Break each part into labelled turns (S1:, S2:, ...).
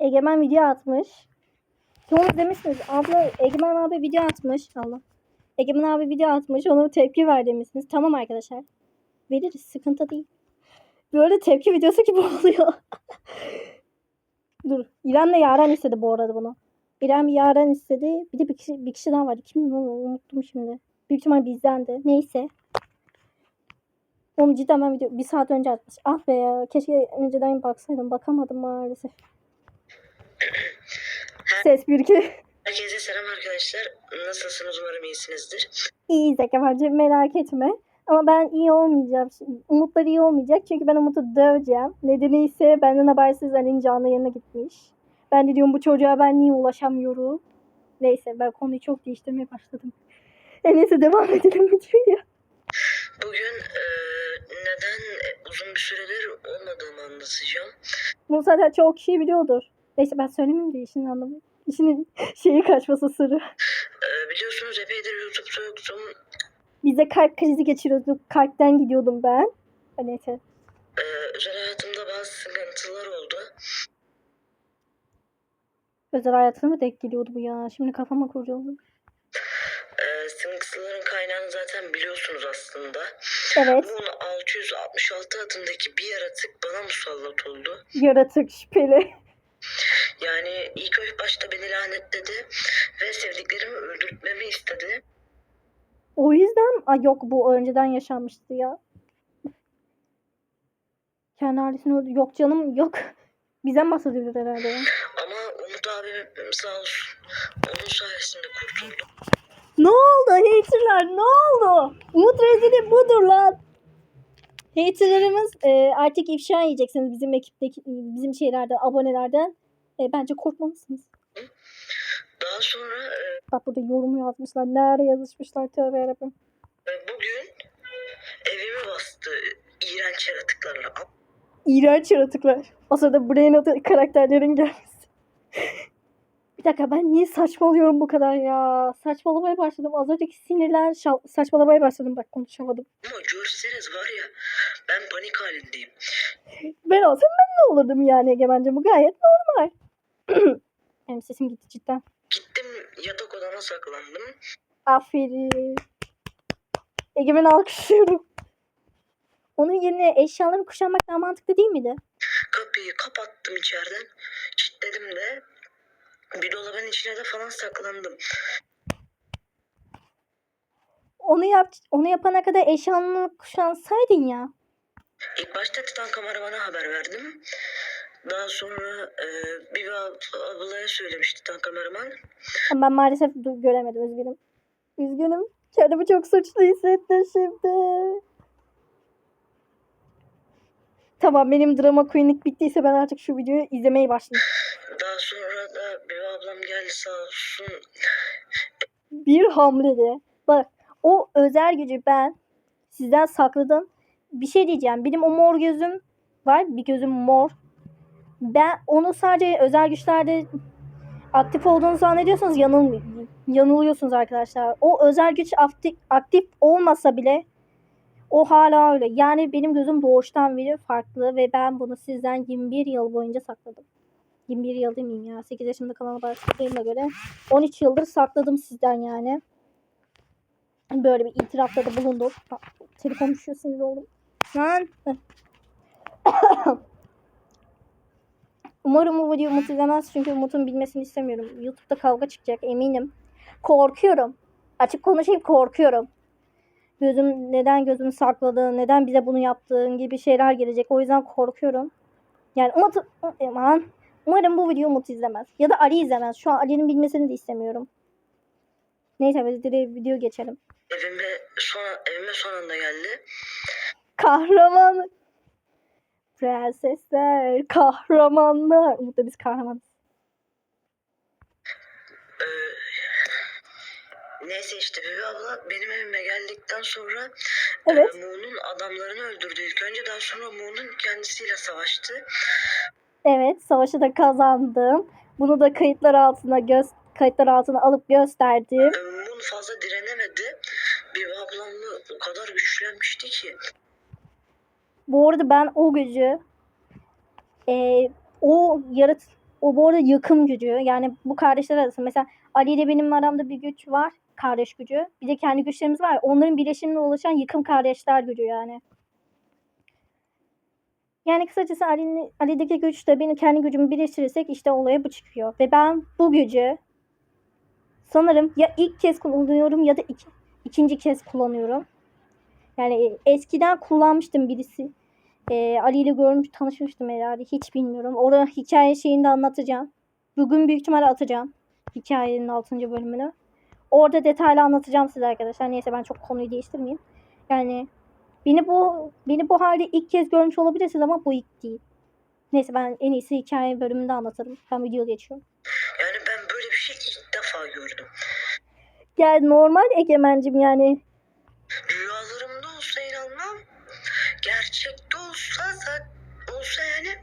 S1: Egemen video atmış. Onu izlemişsiniz. Abla Egemen abi video atmış. Allah. Egemen abi video atmış. Ona tepki ver demişsiniz. Tamam arkadaşlar. Veririz. Sıkıntı değil. Böyle tepki videosu gibi oluyor. Dur. İrem'le Yaren istedi bu arada bunu. İrem Yaren istedi. Bir de bir kişi, bir kişi daha vardı. Kim unuttum şimdi. Büyük ihtimal bizden de. Neyse. Oğlum cidden ben video bir saat önce atmış. Ah be ya. Keşke önceden baksaydım. Bakamadım maalesef. Ses bir iki.
S2: Herkese selam arkadaşlar. Nasılsınız? Umarım iyisinizdir.
S1: İyi Zekabacı merak etme. Ama ben iyi olmayacağım. Umutlar iyi olmayacak. Çünkü ben Umut'u döveceğim. Nedeni ise benden habersiz Ali'nin canlı yanına gitmiş. Ben de diyorum bu çocuğa ben niye ulaşamıyorum. Neyse ben konuyu çok değiştirmeye başladım. En iyisi devam edelim videoya.
S2: Bugün e, neden uzun bir süredir olmadığımı anlatacağım.
S1: Bunu zaten çok kişi biliyordur. Neyse ben söylemeyeyim de işin anlamı. İşinin şeyi kaçması sırrı.
S2: E, biliyorsunuz epeydir YouTube'da yoktum.
S1: Bize kalp krizi geçiriyorduk. Kalpten gidiyordum ben. Neyse.
S2: E, özel hayatımda bazı sıkıntılar oldu.
S1: Özel hayatına mı denk geliyordu bu ya? Şimdi kafama kurcaladım.
S2: E, sıkıntıların kaynağını zaten biliyorsunuz aslında.
S1: Evet.
S2: Bu 666 adındaki bir yaratık bana musallat oldu.
S1: Yaratık şüpheli.
S2: Yani ilk ilk başta beni lanetledi ve sevdiklerimi öldürtmemi istedi.
S1: O yüzden Ay yok bu önceden yaşanmıştı ya. Kendi ailesini öldü. Yok canım yok. Bizden bahsediyoruz herhalde.
S2: Ama Umut abim sağ olsun. Onun sayesinde kurtuldum.
S1: Ne oldu haterlar ne oldu? Umut rezili budur lan. Haterlarımız e, artık ifşa yiyeceksiniz bizim ekipteki bizim şeylerden abonelerden. E, bence korkmalısınız.
S2: Daha sonra e,
S1: Bak burada yorum yazmışlar. Nerede yazışmışlar tövbe yarabbim.
S2: bugün evimi bastı iğrenç yaratıklarla.
S1: İğrenç yaratıklar. O sırada Brain adı karakterlerin gelmesi. Bir dakika ben niye saçmalıyorum bu kadar ya? Saçmalamaya başladım. Az önceki sinirlen şa- saçmalamaya başladım. Bak konuşamadım.
S2: Ama görseniz var ya ben panik halindeyim.
S1: Ben olsam ben ne olurdum yani Egemen'cim? Bu gayet normal. Benim sesim gitti cidden.
S2: Gittim yatak odama saklandım.
S1: Aferin. Egemen'i alkışlıyorum. Onun yerine eşyalarını kuşanmak daha mantıklı değil miydi?
S2: Kapıyı kapattım içeriden. Kilitledim de bir dolabın içine de falan saklandım.
S1: Onu yap onu yapana kadar eşyalarını kuşansaydın ya.
S2: İlk başta Titan kameramana haber verdim. Daha sonra e, bir ab- ablaya söylemiş Titan kameraman.
S1: Ama ben maalesef du- göremedim üzgünüm. Üzgünüm. Kendimi çok suçlu hissettim şimdi. Tamam benim drama queenlik bittiyse ben artık şu videoyu izlemeye başlayayım.
S2: Daha sonra da bir ablam geldi sağ olsun.
S1: Bir hamlede. Bak o özel gücü ben sizden sakladım. Bir şey diyeceğim. Benim o mor gözüm var. Bir gözüm mor. Ben onu sadece özel güçlerde aktif olduğunu zannediyorsanız yanıl yanılıyorsunuz arkadaşlar. O özel güç aktif, aktif olmasa bile o hala öyle. Yani benim gözüm doğuştan beri farklı ve ben bunu sizden 21 yıl boyunca sakladım. 21 yıl demeyeyim ya. 8 yaşımda kanala başladığıma göre 13 yıldır sakladım sizden yani. Böyle bir itirafta da bulundum. Ha, Telefon düşüyor sinir oldum. Lan. Umarım bu video Umut izlemez çünkü Umut'un bilmesini istemiyorum. YouTube'da kavga çıkacak eminim. Korkuyorum. Açık konuşayım korkuyorum. Gözüm neden gözümü sakladığın, neden bize bunu yaptığın gibi şeyler gelecek. O yüzden korkuyorum. Yani Umut, aman. Umarım bu videoyu Umut izlemez. Ya da Ali izlemez. Şu an Ali'nin bilmesini de istemiyorum. Neyse biz direkt video geçelim.
S2: Evime son, evime son anda geldi.
S1: Kahraman. Prensesler, kahramanlar. Umut da biz kahramanız.
S2: Ee, neyse işte Bibi abla benim evime geldikten sonra
S1: Evet.
S2: e, Mu'nun adamlarını öldürdü ilk önce. Daha sonra Mu'nun kendisiyle savaştı.
S1: Evet, savaşı da kazandım. Bunu da kayıtlar altına göz kayıtlar altına alıp gösterdim.
S2: E, Mu'nun fazla direnemedi. Bibi ablamla o kadar güçlenmişti ki.
S1: Bu arada ben o gücü e, o yarat O bu arada yakın gücü. Yani bu kardeşler arasında mesela Ali ile benim aramda bir güç var. Kardeş gücü. Bir de kendi güçlerimiz var. Onların birleşimine oluşan yıkım kardeşler gücü yani. Yani kısacası Ali'nin, Ali'deki güçle benim kendi gücümü birleştirirsek işte olaya bu çıkıyor. Ve ben bu gücü sanırım ya ilk kez kullanıyorum ya da iki, ikinci kez kullanıyorum. Yani e, eskiden kullanmıştım birisi. Ee, Ali ile görmüş tanışmıştım herhalde. Hiç bilmiyorum. Orada hikaye şeyini de anlatacağım. Bugün büyük ihtimalle atacağım. Hikayenin 6. bölümünü. Orada detaylı anlatacağım size arkadaşlar. Neyse ben çok konuyu değiştirmeyeyim. Yani beni bu beni bu halde ilk kez görmüş olabilirsiniz ama bu ilk değil. Neyse ben en iyisi hikaye bölümünde anlatırım. Ben video geçiyorum.
S2: Yani ben böyle bir şey ilk defa gördüm.
S1: Yani normal egemencim yani.
S2: Rüyalarımda olsa inanmam. Gerçekte olsa zaten olsa yani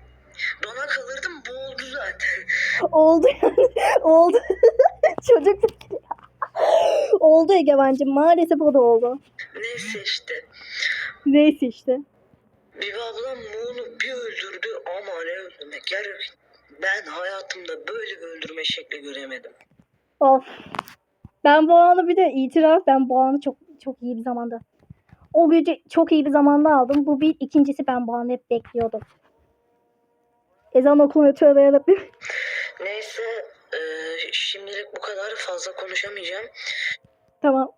S2: dona kalırdım bu oldu zaten.
S1: Oldu yani. Oldu. Çocuk oldu egemencim. Maalesef o da oldu.
S2: Neyse işte.
S1: Neyse işte.
S2: Bir ablam Moğol'u bir öldürdü ama ne öldürmek. Yani ben hayatımda böyle bir öldürme şekli göremedim.
S1: Of. Ben bu anı bir de itiraf ben bu anı çok çok iyi bir zamanda. O gücü çok iyi bir zamanda aldım. Bu bir. ikincisi ben bu anı hep bekliyordum. Ezan okumuyor tövbe yarabbim.
S2: Neyse e, şimdilik bu kadar fazla konuşamayacağım.
S1: tamam.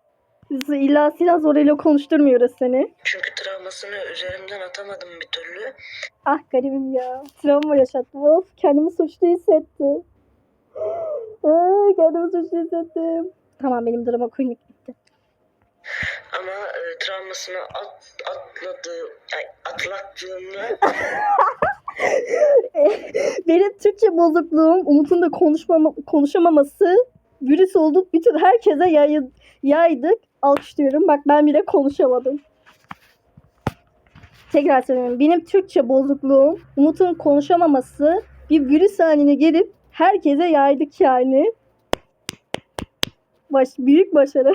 S1: İlla silah zoruyla konuşturmuyoruz seni.
S2: Çünkü travmasını üzerimden atamadım bir türlü.
S1: Ah garibim ya. Travma yaşattım. Of kendimi suçlu hissettim. Aa, kendimi suçlu hissettim. Tamam benim drama queenlik bitti.
S2: Ama e, travmasını at, atladı, ay, atlattığımda
S1: Benim Türkçe bozukluğum, Umut'un da konuşmama, konuşamaması virüs oldu. Bütün herkese yay, yaydık. Alkışlıyorum. Bak ben bile konuşamadım. Tekrar söylüyorum. Benim Türkçe bozukluğum, Umut'un konuşamaması bir virüs haline gelip herkese yaydık yani. Baş, büyük başarı.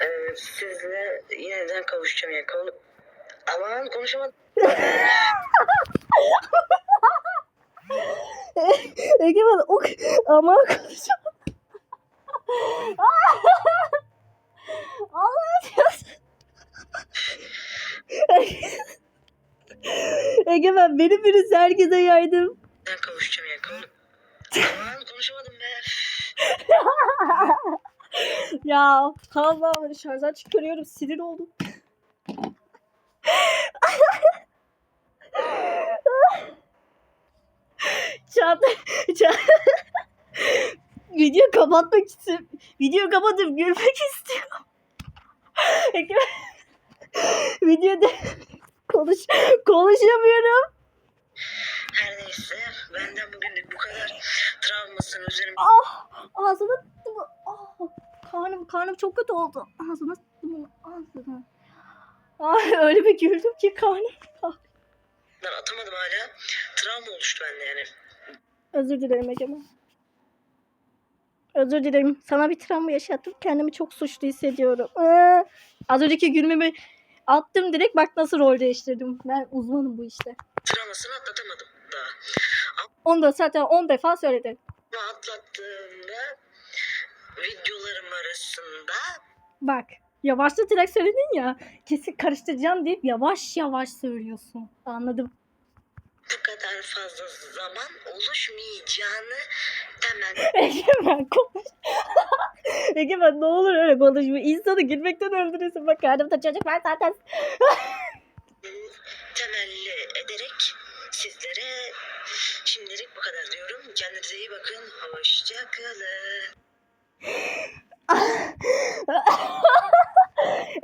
S2: e, sizle yeniden kavuşacağım yani. Kavun... Aman konuşamadım.
S1: Egemen o ama konuşamadım. Allah'ım Egemen benim virüs herkese yaydım.
S2: Yeniden kavuşacağım. Kavun... Aman konuşamadım be.
S1: Ya Allah şarjdan çıkarıyorum sinir oldum. Çat, çat. Video kapatmak için video kapatıp gülmek istiyorum. Videoda konuş konuşamıyorum.
S2: Her neyse benden bugünlük bu kadar. Travmasını üzerimden
S1: Ah ağzına tuttum. Ah, karnım karnım çok kötü oldu. Ağzına tuttum ağzına. Ay öyle bir güldüm ki karnım. Ah.
S2: atamadım hala. Travma oluştu bende yani.
S1: Özür dilerim Egemen. Özür dilerim. Sana bir travma yaşattım. Kendimi çok suçlu hissediyorum. Ee, az önceki gülmemi attım direkt. Bak nasıl rol değiştirdim. Ben uzmanım bu işte.
S2: Travmasını atlatamadım daha.
S1: Onu da zaten 10 defa söyledim.
S2: Ama atlattığımda videolarım arasında
S1: Bak yavaşla direkt söyledin ya. Kesin karıştıracağım deyip yavaş yavaş söylüyorsun. Anladım.
S2: Bu kadar fazla zaman oluşmayacağını hemen
S1: Egemen konuş. Egemen ne olur öyle konuşma. İnsanı gülmekten öldürürsün. Bak karnımda çocuk var zaten.
S2: temelli ederek sizlere şimdilik bu kadar diyorum. Kendinize iyi bakın. Hoşça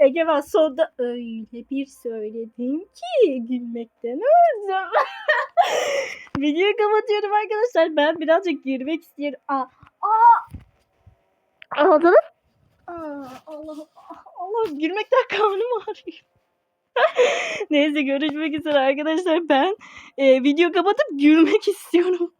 S1: Egemen sonunda öyle bir söyledim ki gülmekten öldüm. Videoyu kapatıyorum arkadaşlar. Ben birazcık girmek istiyorum. Aa, aa. Ağladın? Aa, Allah, Allah gülmekten karnım ağrıyor. Neyse görüşmek üzere arkadaşlar. Ben e, video kapatıp gülmek istiyorum.